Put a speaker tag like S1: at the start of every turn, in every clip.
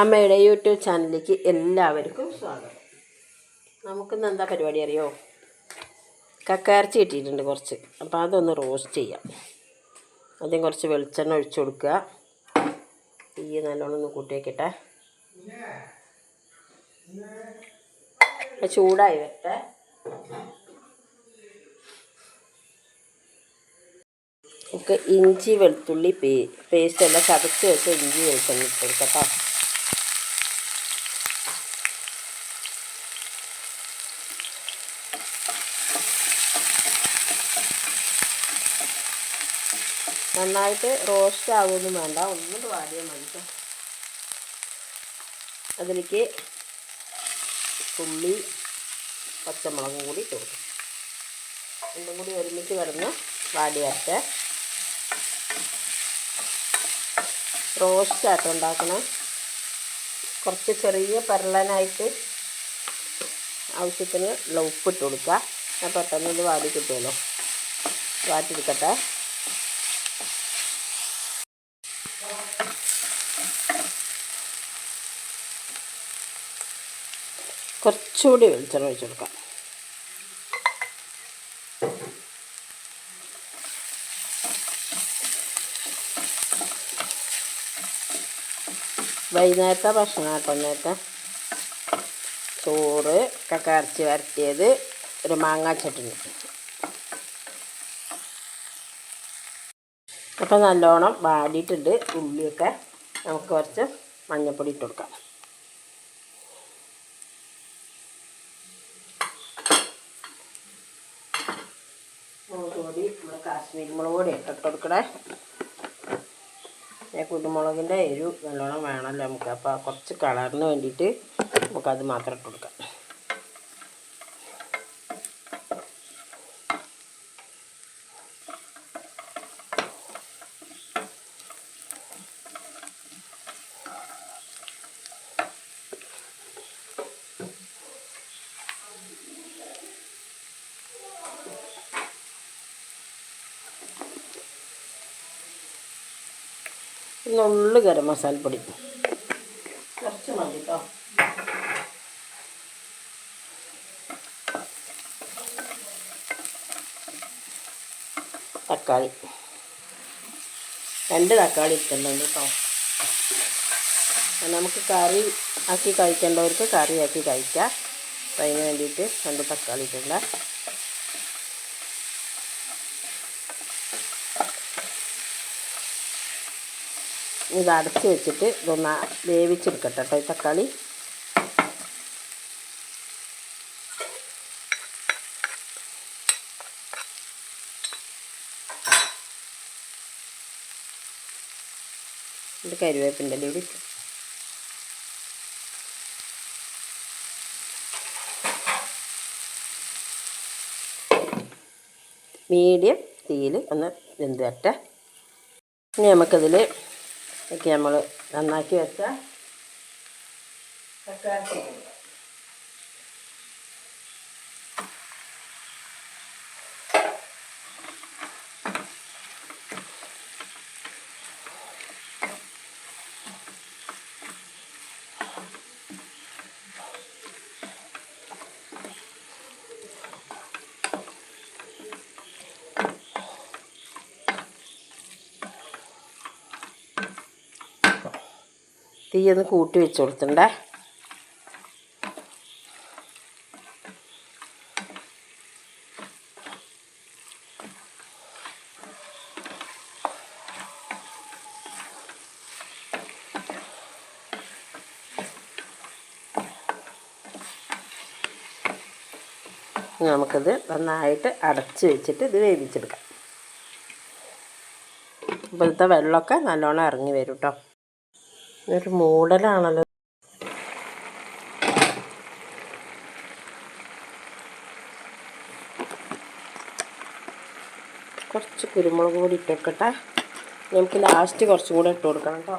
S1: അമ്മയുടെ യൂട്യൂബ് ചാനലിലേക്ക് എല്ലാവർക്കും സ്വാഗതം. നമുക്കിന്ന് എന്താ പരിപാടി അറിയോ? കക്കയിറച്ചി കിട്ടിയിട്ടുണ്ട് കുറച്ച്. അപ്പോൾ അതൊന്ന് റോസ്റ്റ് ചെയ്യാം. ആദ്യം കുറച്ച് വെളിച്ചെണ്ണ ഒഴിച്ചു കൊടുക്കുക. തീ നല്ലോണം ഒന്ന് കൂട്ടി വയ്ക്കട്ടെ ചൂടായി വരട്ടെ. നമുക്ക് ഇഞ്ചി വെളുത്തുള്ളി പേ പേസ്റ്റ് എല്ലാം ചതച്ച് വെച്ച് ഇഞ്ചി വെളിച്ചെണ്ണ ഇട്ട് കൊടുക്കാം നന്നായിട്ട് റോസ്റ്റ് ആവുമൊന്നും വേണ്ട. ഒന്നും വാടിയാൽ മതി അതിലേക്ക് ഉള്ളി പച്ചമുളകും കൂടി കൊടുക്കും. രണ്ടും കൂടി ഒരുമിച്ച് കിടന്ന് വാടിയാട്ട് വരട്ടെ. റോസ്റ്റ് ആട്ടോ ഉണ്ടാക്കണം. കുറച്ച് ചെറിയ പരളനായിട്ട് ആവശ്യത്തിന് ഉള്ള ഉപ്പിട്ട് കൊടുക്കുക. പെട്ടെന്ന് ഇത് വാടി കിട്ടുമല്ലോ. വാട്ടിയെടുക്കട്ടെ. കുറച്ചുകൂടി വെളിച്ചെണ്ണ ഒഴിച്ചു കൊടുക്കാം. വൈകുന്നേരത്തെ ഭക്ഷണം കേട്ടോ നേരത്തെ ചോറ് കക്കരച്ച് വരട്ടിയത് ഒരു മാങ്ങാ ചട്ടിനി. അപ്പോൾ നല്ലോണം വാടിയിട്ടുണ്ട്. ഉള്ളിയൊക്കെ നമുക്ക് കുറച്ച് മഞ്ഞൾപ്പൊടി ഇട്ട് കൊടുക്കാം മുളക് കാശ്മീരി മുളക് പൊടി ഇട്ടിട്ട് കൊടുക്കണേ. ഞാൻ കുരുമുളകിന്റെ എരിവ് നല്ലോണം വേണമല്ലോ നമുക്ക്. അപ്പോൾ കുറച്ച് കളറിന് വേണ്ടിയിട്ട് നമുക്കത് മാത്രം ഇട്ട് ഉള്ളു ഗരം മസാലപ്പൊടി കുറച്ച് മതി കേട്ടോ തക്കാളി. രണ്ട് തക്കാളി ഇട്ടുന്നുണ്ട് കേട്ടോ നമുക്ക് കറി ആക്കി കഴിക്കേണ്ടവർക്ക് കറി ആക്കി കഴിക്കാം. അപ്പം അതിന് വേണ്ടിയിട്ട് രണ്ട് തക്കാളി ഇട്ടില്ല ഇത് അടച്ച് വെച്ചിട്ട് ഇതൊന്ന് വേവിച്ചെടുക്കട്ടെ കേട്ടോ ഈ തക്കാളി. ഇത് കരിവേപ്പിന്റെ ഇവിടെ ഇട്ടു. മീഡിയം തീയിൽ ഒന്ന് വെന്ത് വരട്ടെ ഇനി നമുക്കതിൽ ഒക്കെ നമ്മൾ നന്നാക്കി വെച്ച തക്കാളി ഇട്ട് കൊടുക്കാം. തീ ഒന്ന് കൂട്ടി വെച്ച് നമുക്കത് നമുക്കിത് നന്നായിട്ട് അടച്ച് വെച്ചിട്ട് ഇത് വേവിച്ചെടുക്കാം ഇപ്പോഴത്തെ വെള്ളമൊക്കെ നല്ലോണം ഇറങ്ങി വരും കേട്ടോ ഇതൊരു മൂടലാണല്ലോ. കുറച്ച് കുരുമുളക് പൊടി ഇട്ടേക്കട്ടെ നമുക്ക് ലാസ്റ്റ് കുറച്ചും കൂടെ ഇട്ട് കൊടുക്കണം കേട്ടോ.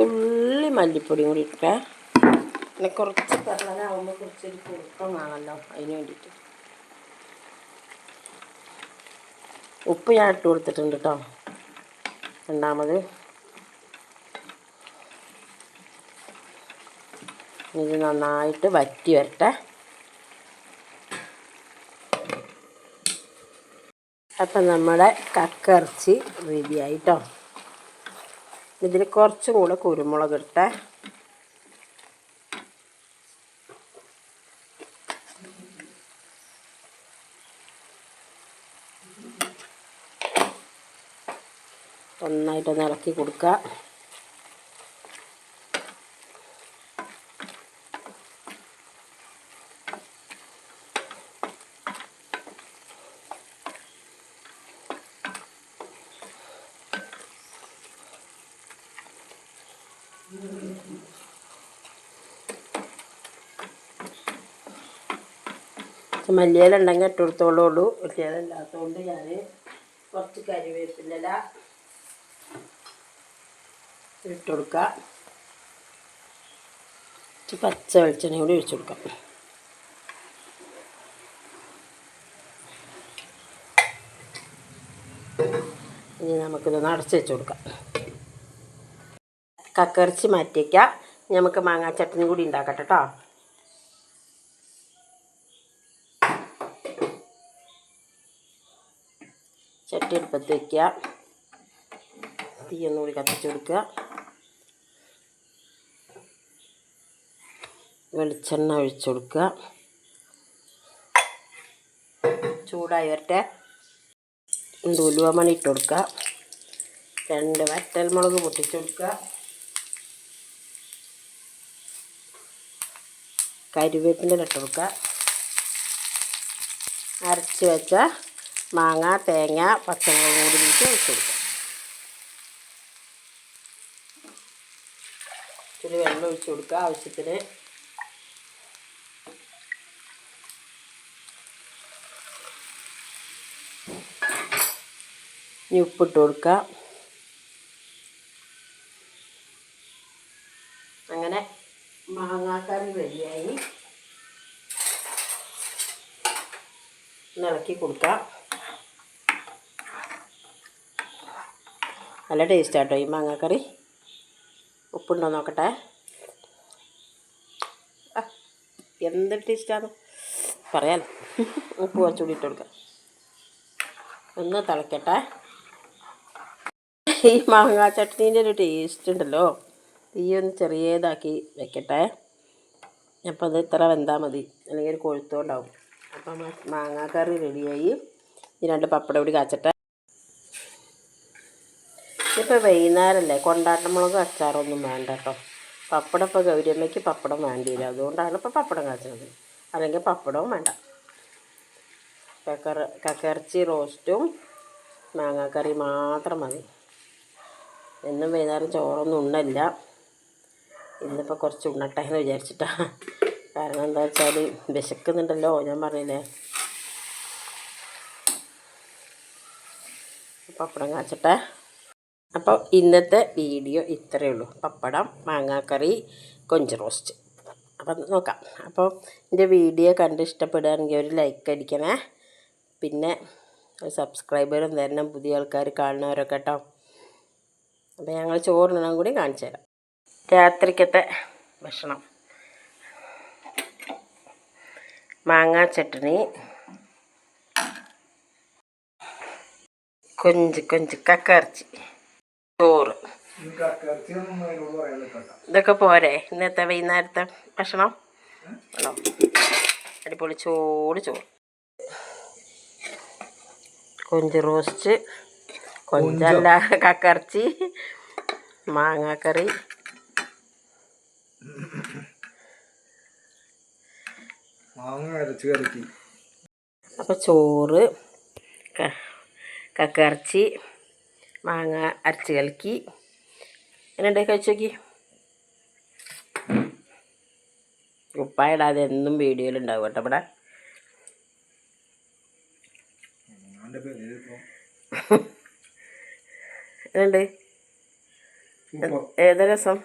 S1: തുള്ളി മല്ലിപ്പൊടിയും കൂടി ഇട്ടേ. പിന്നെ കുറച്ച് കടലാകുമ്പോൾ കുറച്ചൊരു കുറുക്കം വേണമല്ലോ അതിന് വേണ്ടിയിട്ട്. ഉപ്പ് ഞാൻ ഇട്ട് കൊടുത്തിട്ടുണ്ട് കേട്ടോ രണ്ടാമത്. ഇത് നന്നായിട്ട് വറ്റി വരട്ടെ. അപ്പം നമ്മുടെ കക്കിറച്ചി റെഡി ആയിട്ടോ ഇതിൽ കുറച്ചും കൂടെ കുരുമുളക് ഇട്ടേ നന്നായിട്ട് ഇളക്കി കൊടുക്കുക. മല്ലിയില ഉണ്ടെങ്കിൽ ഇട്ട് കൊടുത്തോളൂ. മല്ലിയില ഞാൻ കുറച്ച് കരിവേപ്പില ഇട്ട് കൊടുക്കുക പച്ച വെളിച്ചെണ്ണ കൂടി ഒഴിച്ചു കൊടുക്കാം. ഇനി നമുക്കിത് അടച്ചു വെച്ച് കൊടുക്കാം. കക്കറിച്ച് മാറ്റിയേക്കാം നമുക്ക് മാങ്ങാ ചട്നി കൂടി ഉണ്ടാക്കട്ടെ കേട്ടോ ചട്ടി എടുപ്പത്ത് വയ്ക്കുക തീ ഒന്നുകൂടി കത്തിച്ച് കൊടുക്കുക. വെളിച്ചെണ്ണ ഒഴിച്ചു കൊടുക്കുക. ചൂടായി വരട്ടെ. രണ്ട് ഉലുവമണി ഇട്ട് കൊടുക്കുക. രണ്ട് വറ്റൽമുളക് പൊട്ടിച്ചു കൊടുക്കുക. കരിവേപ്പിന്റെ ഇട്ട് കൊടുക്കുക. അരച്ച് വെച്ച മാങ്ങ തേങ്ങ പച്ചമുളക് കൂടി ഇട്ട് വെച്ച് കൊടുക്കുക. ഇച്ചിരി വെള്ളം ഒഴിച്ച് കൊടുക്കുക ആവശ്യത്തിന്. ഇനി ഉപ്പിട്ട് കൊടുക്കുക. അങ്ങനെ മാങ്ങാക്കറി റെഡിയായി ഒന്ന് ഇളക്കി കൊടുക്കാം. നല്ല ടേസ്റ്റാട്ടോ ഈ മാങ്ങാക്കറി. ഉപ്പുണ്ടോ നോക്കട്ടെ. എന്ത് ടേസ്റ്റാണ് പറയാലോ. ഉപ്പ് കുറച്ചുകൂടി ഇട്ട് കൊടുക്കാം. ഒന്ന് തിളക്കട്ടെ. ഈ മാങ്ങാ ചട്നീന്റെ ഒരു ടേസ്റ്റ് ഉണ്ടല്ലോ. തീ ഒന്ന് ചെറിയതാക്കി വെക്കട്ടെ. അപ്പം അത് ഇത്ര വെന്താൽ മതി. അല്ലെങ്കിൽ ഒരു കൊഴുത്തോണ്ടാവും അപ്പം മാങ്ങാക്കറി കറി റെഡിയായി. ഈ രണ്ട് പപ്പടം കൂടി കാച്ചിട്ട്. ഇപ്പോൾ വൈകുന്നേരമല്ലേ കൊണ്ടാട്ടമുളക് അച്ചാറൊന്നും വേണ്ട കേട്ടോ. പപ്പടം ഇപ്പോൾ ഗൗരിയമ്മയ്ക്ക് പപ്പടം വേണ്ടിയില്ല അതുകൊണ്ടാണ് ഇപ്പോൾ പപ്പടം കാച്ചുന്നത് അല്ലെങ്കിൽ പപ്പടവും വേണ്ട. കക്കറ കക്കയിറച്ചി റോസ്റ്റും മാങ്ങാക്കറി മാത്രം മതി. എന്നും വൈകുന്നേരം ചോറൊന്നും ഉണ്ടല്ല ഇന്നിപ്പോൾ കുറച്ച് ഉണ്ണട്ടെ എന്ന് വിചാരിച്ചിട്ടാണ് കാരണം എന്താ വെച്ചാൽ വിശക്കുന്നുണ്ടല്ലോ ഞാൻ പറഞ്ഞില്ലേ പപ്പടം കാച്ചട്ടെ. അപ്പോൾ ഇന്നത്തെ വീഡിയോ ഇത്രയേ ഉള്ളൂ. പപ്പടം മാങ്ങാക്കറി കൊഞ്ച് റോസ്റ്റ്. അപ്പം നോക്കാം. അപ്പോൾ എന്റെ വീഡിയോ കണ്ട് ഇഷ്ടപ്പെടുകയാണെങ്കിൽ ഒരു ലൈക്ക് അടിക്കണേ. പിന്നെ ഒരു സബ്സ്ക്രൈബറും തരണം പുതിയ ആൾക്കാർ കാണുന്നവരൊക്കെ കേട്ടോ. അപ്പോൾ ഞങ്ങൾ ചോറിനെണ്ണം കൂടി കാണിച്ചു തരാം. രാത്രിക്കത്തെ ഭക്ഷണം. മാങ്ങാ ചട്ടണി കൊഞ്ച് കൊഞ്ച് കക്കറച്ചി ചോറ്. ഇതൊക്കെ പോരെ. ഇന്നത്തെ വൈകുന്നേരത്തെ ഭക്ഷണം? ആണോ അടിപൊളി ചോറ് ചോറ്. കൊഞ്ച് റോസ്റ്റ് കൊഞ്ചല്ല കക്കറച്ചി മാങ്ങാക്കറി.
S2: മാങ്ങ അരച്ച്
S1: അപ്പോൾ ചോറ് കക്ക ഇറച്ചി മാങ്ങ അരച്ച് കലക്കി. എന്നുണ്ട് കഴിച്ചോക്കി ഉപ്പായിടാതെ എന്നും വീഡിയോയിൽ ഉണ്ടാവും കേട്ടോ ഇവിടെ.
S2: ഏത് പേര്
S1: എന്നുണ്ട് ഏതാ രസം.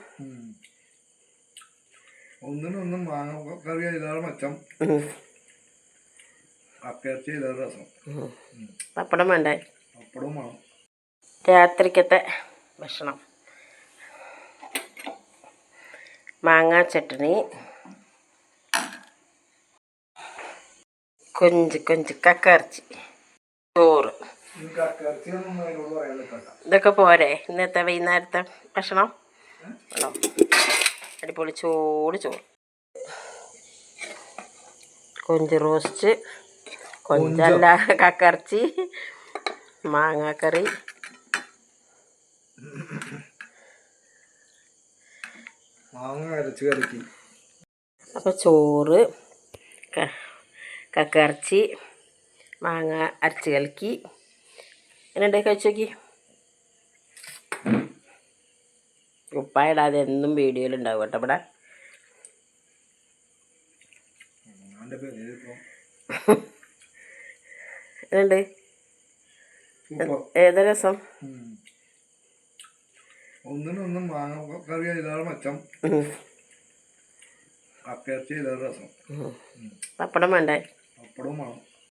S2: ഒന്നിനൊന്നും മാങ്ങ കറി ചെയ്താൽ മെച്ചം. അക്കയർച്ചി ചെയ്താൽ രസം.
S1: പപ്പടം വേണ്ടേ?
S2: പപ്പടം വേണം.
S1: രാത്രിക്കത്തെ ഭക്ഷണം. മാങ്ങാ ചട്ടണി കൊഞ്ച് കൊഞ്ച് കക്കറച്ചി ചോറ്. ഇതൊക്കെ പോരെ ഇന്നത്തെ വൈകുന്നേരത്തെ ഭക്ഷണം? ആണോ? അടിപൊളി ചോറ് ചോറ് കൊഞ്ച് റോസ്റ്റ് കൊഞ്ചല്ല കക്കറച്ചി മാങ്ങാക്കറി. അപ്പോൾ ചോറ് കക്കറച്ചി മാങ്ങ അരച്ച് കലക്കി. എന്നുണ്ട് കഴിച്ചു നോക്കി? ഉപ്പായിടാതെ എന്നും വീഡിയോയിലുണ്ടാവും കേട്ടോ ഇവിടെ.
S2: എന്റെ
S1: ഏത് രസം.
S2: ഒന്നിനൊന്നും മാങ്ങ കറി ചെയ്താൽ മെച്ചം. അക്കയർച്ചി ചെയ്താൽ രസം.
S1: പപ്പടം വേണ്ടേ?
S2: പപ്പടവും വേണം.